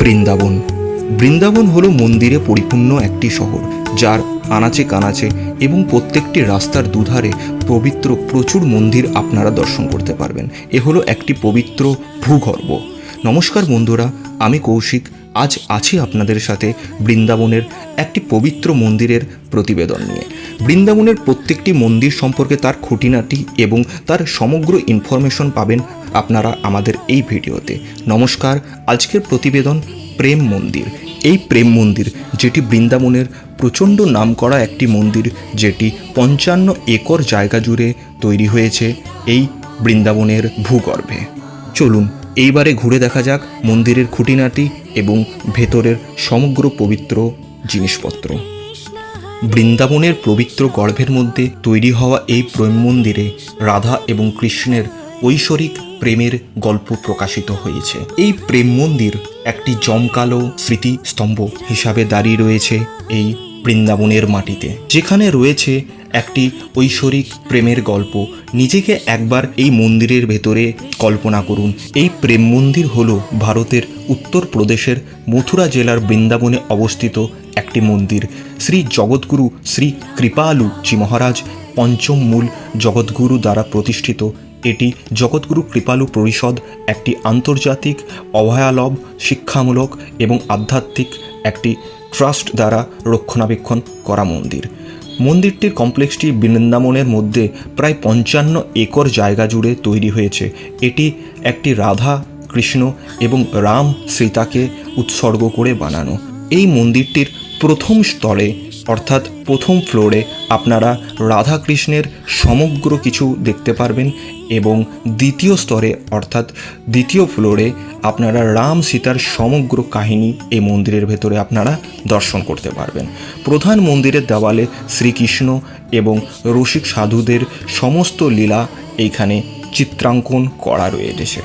বৃন্দাবন। বৃন্দাবন হলো মন্দিরে পরিপূর্ণ একটি শহর, যার আনাচে কানাচে এবং প্রত্যেকটি রাস্তার দুধারে পবিত্র প্রচুর মন্দির আপনারা দর্শন করতে পারবেন। এ হলো একটি পবিত্র ভূগর্ভ। নমস্কার বন্ধুরা, আমি কৌশিক। আজ আছি আপনাদের সাথে বৃন্দাবনের একটি পবিত্র মন্দিরের প্রতিবেদন নিয়ে। বৃন্দাবনের প্রত্যেকটি মন্দির সম্পর্কে তার খুঁটিনাটি এবং তার সমগ্র ইনফরমেশন পাবেন আপনারা আমাদের এই ভিডিওতে। নমস্কার, আজকের প্রতিবেদন প্রেম মন্দির। এই প্রেম মন্দির, যেটি বৃন্দাবনের প্রচণ্ড নামকরা একটি মন্দির, যেটি পঞ্চান্ন একর জায়গা জুড়ে তৈরি হয়েছে এই বৃন্দাবনের ভূগর্ভে। চলুন, এইবারে ঘুরে দেখা যাক মন্দিরের খুঁটিনাটি এবং ভেতরের সমগ্র পবিত্র জিনিসপত্র। বৃন্দাবনের পবিত্র গর্ভের মধ্যে তৈরি হওয়া এই প্রেম মন্দিরে রাধা এবং কৃষ্ণের ঐশ্বরিক প্রেমের গল্প প্রকাশিত হয়েছে। এই প্রেম মন্দির একটি জমকালো স্মৃতিস্তম্ভ হিসাবে দাঁড়িয়ে রয়েছে এই বৃন্দাবনের মাটিতে। যেখানে রয়েছে একটি ঐশ্বরিক প্রেমের গল্প। নিজেকে একবার এই মন্দিরের ভেতরে কল্পনা করুন। এই প্রেম মন্দির হল ভারতের উত্তরপ্রদেশের মথুরা জেলার বৃন্দাবনে অবস্থিত একটি মন্দির। শ্রী জগৎগুরু শ্রী কৃপালু জি মহারাজ পঞ্চম মূল জগৎগুরু দ্বারা প্রতিষ্ঠিত। এটি জগৎগুরু কৃপালু পরিষদ একটি আন্তর্জাতিক অভয়ালভ শিক্ষামূলক এবং আধ্যাত্মিক একটি ট্রাস্ট দ্বারা রক্ষণাবেক্ষণ করা মন্দির। মন্দিরটির কমপ্লেক্সটি বৃন্দাবনের মধ্যে প্রায় পঞ্চান্ন একর জায়গা জুড়ে তৈরি হয়েছে। এটি একটি রাধা, কৃষ্ণ এবং রাম সীতাকে উৎসর্গ করে বানানো। এই মন্দিরটির প্রথম স্তরে, অর্থাৎ প্রথম ফ্লোরে, আপনারা রাধাকৃষ্ণের সমগ্র কিছু দেখতে পারবেন এবং দ্বিতীয় স্তরে, অর্থাৎ দ্বিতীয় ফ্লোরে, আপনারা রাম সীতার সমগ্র কাহিনী এই মন্দিরের ভেতরে আপনারা দর্শন করতে পারবেন। প্রধান মন্দিরের দেওয়ালে শ্রীকৃষ্ণ এবং রসিক সাধুদের সমস্ত লীলা এইখানে চিত্রাঙ্কন করা রয়েছে।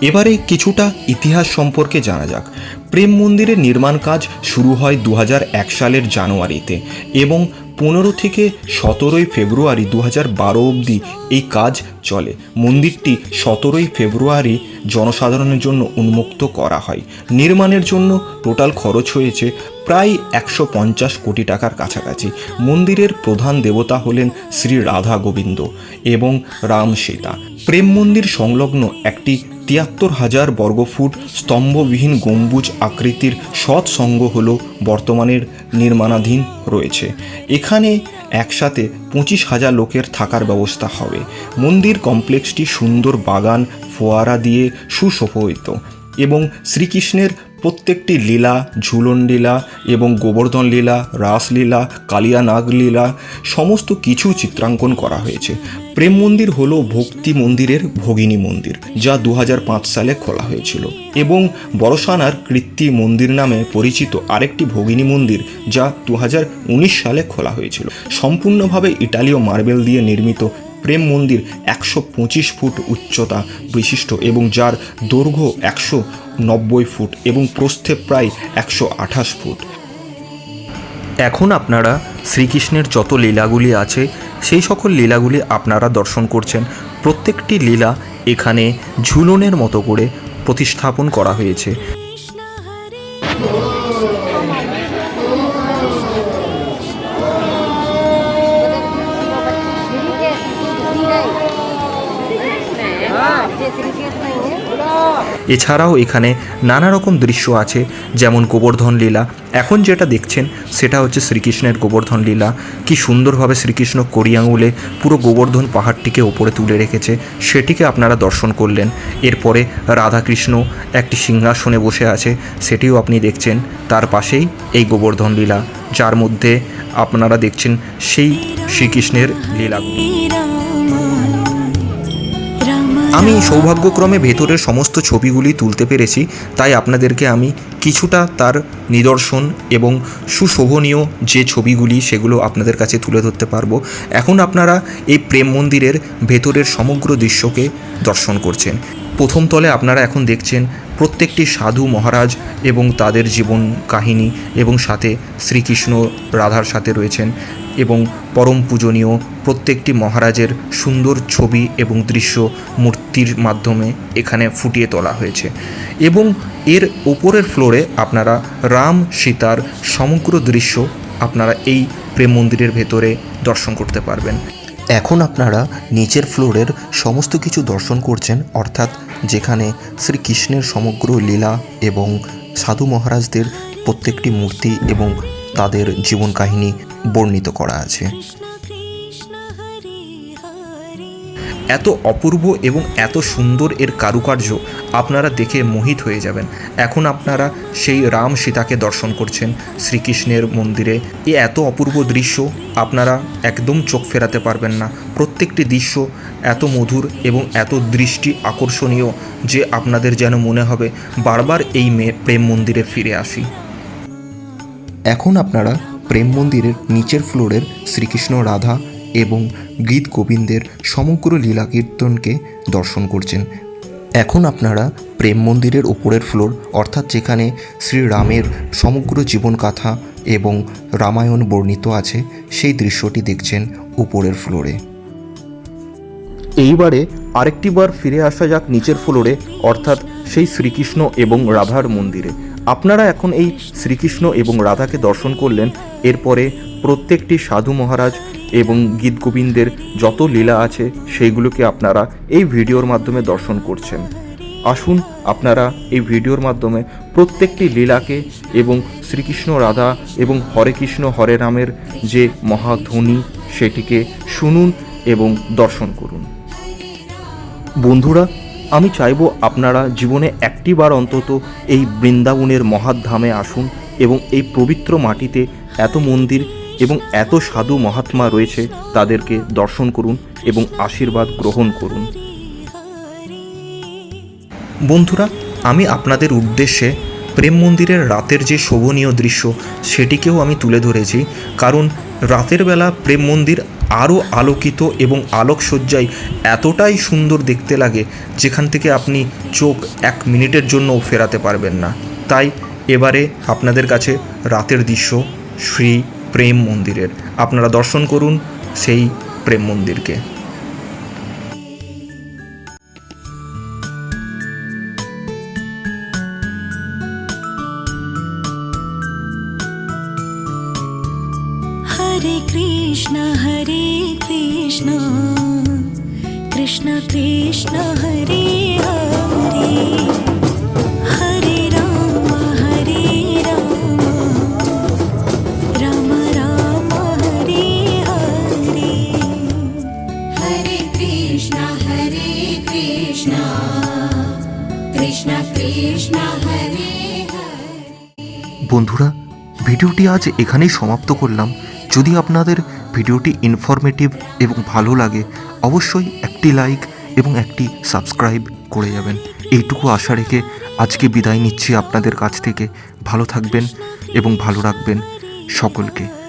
এবারে কিছুটা ইতিহাস সম্পর্কে জানা যাক। প্রেম মন্দিরের নির্মাণ কাজ শুরু হয় দু হাজার এক সালের জানুয়ারিতে এবং পনেরো থেকে সতেরোই ফেব্রুয়ারি দু হাজার বারো অবধি এই কাজ চলে। মন্দিরটি সতেরোই ফেব্রুয়ারি জনসাধারণের জন্য উন্মুক্ত করা হয়। নির্মাণের জন্য টোটাল খরচ হয়েছে প্রায় একশো পঞ্চাশ কোটি টাকার কাছাকাছি। মন্দিরের প্রধান দেবতা হলেন শ্রী রাধা গোবিন্দ এবং রাম সীতা। প্রেম মন্দির সংলগ্ন একটি তিয়াত্তর হাজার বর্গফুট স্তম্ভবিহীন গম্বুজ আকৃতির সৎসঙ্গ হল বর্তমানের নির্মাণাধীন রয়েছে। এখানে একসাথে পঁচিশ হাজার লোকের থাকার ব্যবস্থা হবে। মন্দির কমপ্লেক্সটি সুন্দর বাগান, ফোয়ারা দিয়ে সুশোভিত এবং শ্রীকৃষ্ণের প্রত্যেকটি লীলা, ঝুলন লীলা এবং গোবর্ধন লীলা রাসলীলা কালিয়ানাগ লীলা, সমস্ত কিছু চিত্রাঙ্কন করা হয়েছে। প্রেম মন্দির হল ভক্তি মন্দিরের ভগিনী মন্দির, যা দু হাজার পাঁচ সালে খোলা হয়েছিল। এবং বড়সানার কৃত্তি মন্দির নামে পরিচিত আরেকটি ভগিনী মন্দির, যা দু হাজার উনিশ সালে খোলা হয়েছিল। সম্পূর্ণভাবে ইটালীয় মার্বেল দিয়ে নির্মিত প্রেম মন্দির একশো পঁচিশ ফুট উচ্চতা বিশিষ্ট এবং যার দৈর্ঘ্য একশো নব্বই ফুট এবং প্রস্থে প্রায় একশো আঠাশ ফুট। এখন আপনারা শ্রীকৃষ্ণের যত লীলাগুলি আছে, সেই সকল লীলাগুলি আপনারা দর্শন করছেন। প্রত্যেকটি লীলা এখানে ঝুলনের মতো করে প্রতিস্থাপন করা হয়েছে। এছাড়াও এখানে নানা রকম দৃশ্য আছে, যেমন গোবর্ধন লীলা। এখন যেটা দেখছেন, সেটা হচ্ছে শ্রীকৃষ্ণের গোবর্ধন লীলা। কি সুন্দরভাবে শ্রীকৃষ্ণ কড়ি আঙুলে পুরো গোবর্ধন পাহাড়টিকে ওপরে তুলে রেখেছে, সেটিকে আপনারা দর্শন করলেন। এরপরে রাধাকৃষ্ণ একটি সিংহাসনে বসে আছে, সেটিও আপনি দেখছেন, তার পাশেই এই গোবর্ধন লীলা, যার মধ্যে আপনারা দেখছেন সেই শ্রীকৃষ্ণের লীলাগুলি আমি সৌভাগ্যক্রমে ভেতরের সমস্ত ছবিগুলি তুলতে পেরেছি, তাই আপনাদেরকে আমি কিছুটা তার নিদর্শন এবং সুশোভনীয় যে ছবিগুলি সেগুলো আপনাদের কাছে তুলে ধরতে পারব। এখন আপনারা এই প্রেম মন্দিরের ভেতরের সমগ্র দৃশ্যকে দর্শন করছেন। প্রথম তলে আপনারা এখন দেখছেন প্রত্যেকটি সাধু মহারাজ এবং তাদের জীবন কাহিনী এবং সাথে শ্রীকৃষ্ণ রাধার সাথে রয়েছেন। এবং পরম পূজনীয় প্রত্যেকটি মহারাজের সুন্দর ছবি এবং দৃশ্য মূর্তির মাধ্যমে এখানে ফুটিয়ে তোলা হয়েছে। এবং এর ওপরের ফ্লোরে আপনারা রাম সীতার সমগ্র দৃশ্য আপনারা এই প্রেম মন্দিরের ভেতরে দর্শন করতে পারবেন। এখন আপনারা নিচের ফ্লোরের সমস্ত কিছু দর্শন করছেন, অর্থাৎ যেখানে শ্রীকৃষ্ণের সমগ্র লীলা এবং সাধু মহারাজদের প্রত্যেকটি মূর্তি এবং তাদের জীবন কাহিনী বর্ণিত করা আছে। এত অপূর্ব এবং এত সুন্দর এর কারুকার্য আপনারা দেখে মোহিত হয়ে যাবেন। এখন আপনারা সেই রাম সীতাকে দর্শন করছেন শ্রীকৃষ্ণের মন্দিরে। এ এত অপূর্ব দৃশ্য আপনারা একদম চোখ ফেরাতে পারবেন না। প্রত্যেকটি দৃশ্য এত মধুর এবং এত দৃষ্টি আকর্ষণীয় যে আপনাদের যেন মনে হবে বারবার এই মেয়ে প্রেম মন্দিরে ফিরে আসি। এখন আপনারা প্রেম মন্দিরের নিচের ফ্লোরের শ্রীকৃষ্ণ রাধা এবং গীত গোবিন্দের সমগ্র লীলা কীর্তনকে দর্শন করছেন। এখন আপনারা প্রেম মন্দিরের উপরের ফ্লোর, অর্থাৎ যেখানে শ্রীরামের সমগ্র জীবন জীবনকাথা এবং রামায়ণ বর্ণিত আছে, সেই দৃশ্যটি দেখছেন উপরের ফ্লোরে। এইবারে আরেকটি বার ফিরে আসা যাক নিচের ফ্লোরে, অর্থাৎ সেই শ্রীকৃষ্ণ এবং রাধার মন্দিরে। আপনারা এখন এই শ্রীকৃষ্ণ এবং রাধাকে দর্শন করলেন এরপরে প্রত্যেকটি সাধু মহারাজ এবং গীত গোবিন্দের যত লীলা আছে সেইগুলোকে আপনারা এই ভিডিওর মাধ্যমে দর্শন করছেন। আসুন আপনারা এই ভিডিওর মাধ্যমে প্রত্যেকটি লীলাকে এবং শ্রীকৃষ্ণ রাধা এবং হরে কৃষ্ণ হরে রামের যে মহাধ্বনি সেটিকে শুনুন এবং দর্শন করুন। বন্ধুরা, আমি চাইব আপনারা জীবনে একটিবার অন্তত এই বৃন্দাবনের মহাধামে আসুন এবং এই পবিত্র মাটিতে এত মন্দির এবং এত সাধু মহাত্মা রয়েছে, তাদেরকে দর্শন করুন এবং আশীর্বাদ গ্রহণ করুন। বন্ধুরা, আমি আপনাদের উদ্দেশ্যে প্রেম মন্দিরের রাতের যে শোভনীয় দৃশ্য, সেটিকেও আমি তুলে ধরেছি। কারণ রাতের বেলা প্রেম মন্দির আরও আলোকিত এবং আলোকসজ্জায় এতটাই সুন্দর দেখতে লাগে, যেখান থেকে আপনি চোখ এক মিনিটের জন্যও ফেরাতে পারবেন না। তাই এবারে আপনাদের কাছে রাতের দৃশ্য শ্রী প্রেম মন্দিরের। আপনারা দর্শন করুন সেই প্রেম মন্দিরকে। হরে কৃষ্ণ হরে কৃষ্ণ কৃষ্ণ কৃষ্ণ, হরে হরে। বন্ধুরা, ভিডিওটি আজ এখানেই সমাপ্ত করলাম। যদি আপনাদের ভিডিওটি ইনফরমেটিভ এবং ভালো লাগে, অবশ্যই একটি লাইক এবং একটি সাবস্ক্রাইব করে যাবেন। এইটুকু আশা রেখে আজকে বিদায় নিচ্ছি আপনাদের কাছ থেকে। ভালো থাকবেন এবং ভালো রাখবেন সকলকে।